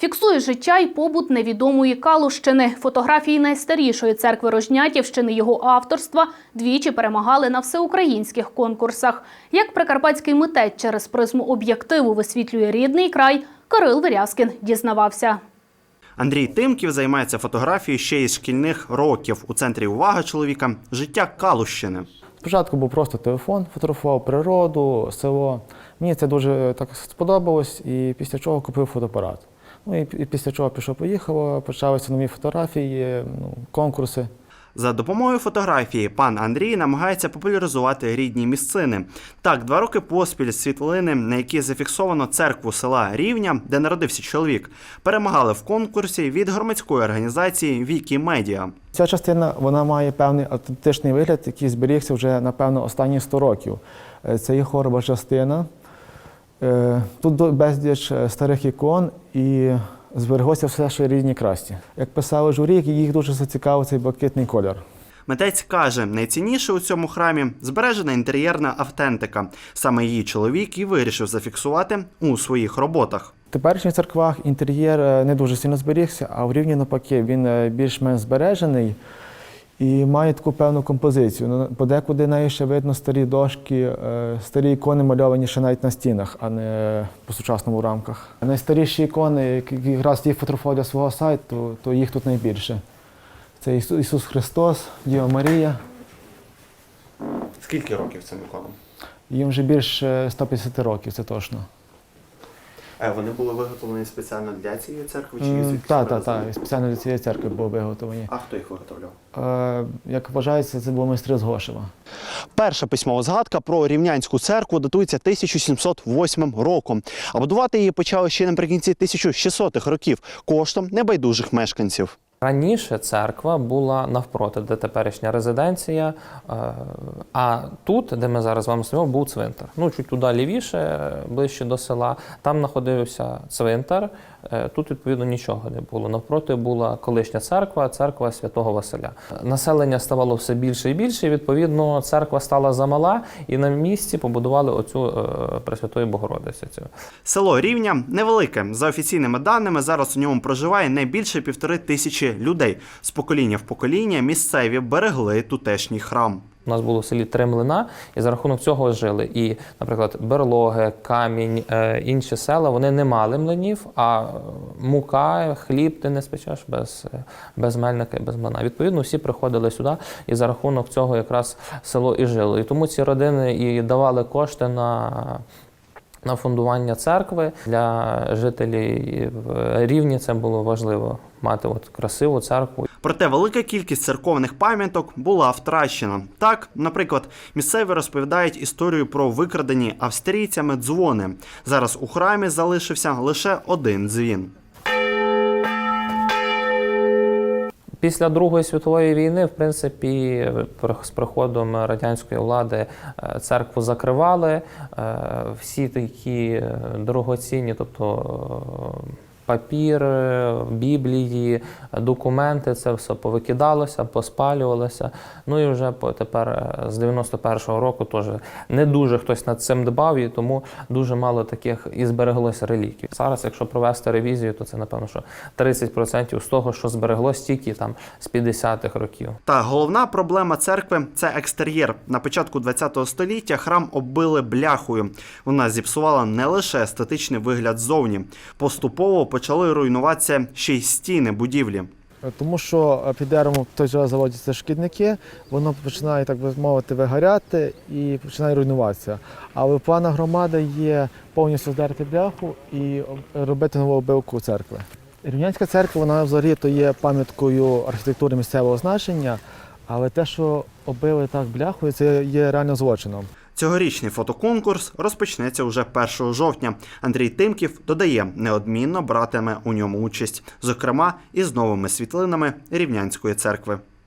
Фіксує життя й побут невідомої Калущини. Фотографії найстарішої церкви Рожнятівщини його авторства двічі перемагали на всеукраїнських конкурсах. Як прикарпатський митець через призму об'єктиву висвітлює рідний край, Кирил Вирязкін дізнавався. Андрій Тимків займається фотографією ще із шкільних років. У центрі уваги чоловіка життя Калущини. Спочатку був просто телефон, фотографував природу, село. Мені це дуже так сподобалось, і після чого купив фотоапарат. Ну і і після чого пішов, поїхав, почалися нові фотографії, ну, конкурси. За допомогою фотографії пан Андрій намагається популяризувати рідні місцини. Так, два роки поспіль світлини, на які зафіксовано церкву села Рівня, де народився чоловік, перемагали в конкурсі від громадської організації Вікі Медіа. Ця частина вона має певний автентичний вигляд, який зберігся вже, напевно, останні 100 років. Е, Це є хорова частина. Е, Тут безліч е, старих ікон і збереглося все, що рідні красті. Як писали журі, їх дуже зацікавив цей блакитний колір. Митець каже, найцінніше у цьому храмі збережена інтер'єрна автентика. Саме її чоловік і вирішив зафіксувати у своїх роботах. В теперішніх церквах інтер'єр е, не дуже сильно зберігся, а в рівні навпаки він більш-менш збережений і має таку певну композицію. Ну, Подекуди неї ще видно старі дошки, е, старі ікони мальовані ще навіть на стінах, а не по сучасному рамках. Найстаріші ікони, які якраз фотографував для свого сайту, то їх тут найбільше. Це Ісус Христос, Діва Марія. Скільки років цим іконам? Їм вже більше 150 років, це точно. Вони були виготовлені спеціально для цієї церкви Так, так, так. Спеціально для цієї церкви були виготовлені. А хто їх виготовляв? Е, Як вважається, це були майстри з Гошева. Перша письмова згадка про рівнянську церкву датується 1708 роком. А будувати її почали ще наприкінці 1600-х років коштом небайдужих мешканців. Раніше церква була навпроти, де теперішня резиденція. е, А тут, де ми зараз з вами стоїмо, був цвинтар. Ну, чуть туди лівіше, е, ближче до села, там знаходився цвинтар. Е, Тут, відповідно, нічого не було. Навпроти була колишня церква, церква святого Василя. Населення ставало все більше і більше. і, Відповідно, церква стала замала, і на місці побудували оцю Пресвятої Богородиці. Село Рівня невелике. За офіційними даними, зараз у ньому проживає не більше півтори тисячі людей. З покоління в покоління місцеві берегли тутешній храм. У нас було в селі три млина, і за рахунок цього жили. І, наприклад, берлоги, камінь, е, інші села вони не мали млинів, а е, мука, хліб ти не спечеш без, е, без мельника і без млина. Відповідно, всі приходили сюди, і за рахунок цього якраз село і жило. І тому ці родини і давали кошти на. На фундування церкви для жителів рівні це було важливо мати от красиву церкву. Проте велика кількість церковних пам'яток була втрачена. Так, наприклад, місцеві розповідають історію про викрадені австрійцями дзвони. Зараз у храмі залишився лише один дзвін. Після Другої світової війни, в принципі, при- з приходом радянської влади е, церкву закривали. Е, Всі такі е, дорогоцінні, тобто папір, біблії, документи, це все повикидалося, поспалювалося. Ну і вже тепер е, з 91-го року теж не дуже хтось над цим дбав, і тому дуже мало таких і збереглося реліквій. Зараз, якщо провести ревізію, то це напевно, що 30% з того, що збереглось тільки там з 50-х років. Та головна проблема церкви це екстер'єр. На початку ХХ століття храм оббили бляхою. Вона зіпсувала не лише естетичний вигляд ззовні. Поступово почали руйнуватися ще й стіни будівлі. Е, Тому що е, під деревом той же заводяться шкідники, воно починає, так би мовити, вигоряти і починає руйнуватися. Але в планах громади є повністю здерти бляху і робити нову оббивку церкви. Рівнянська церква, вона взагалі то є пам'яткою архітектури місцевого значення, але те, що оббили так бляхою, це є реально злочином. Цьогорічний фотоконкурс розпочнеться уже 1 жовтня. Андрій Тимків додає, неодмінно братиме у ньому участь, зокрема із новими світлинами Рівнянської церкви.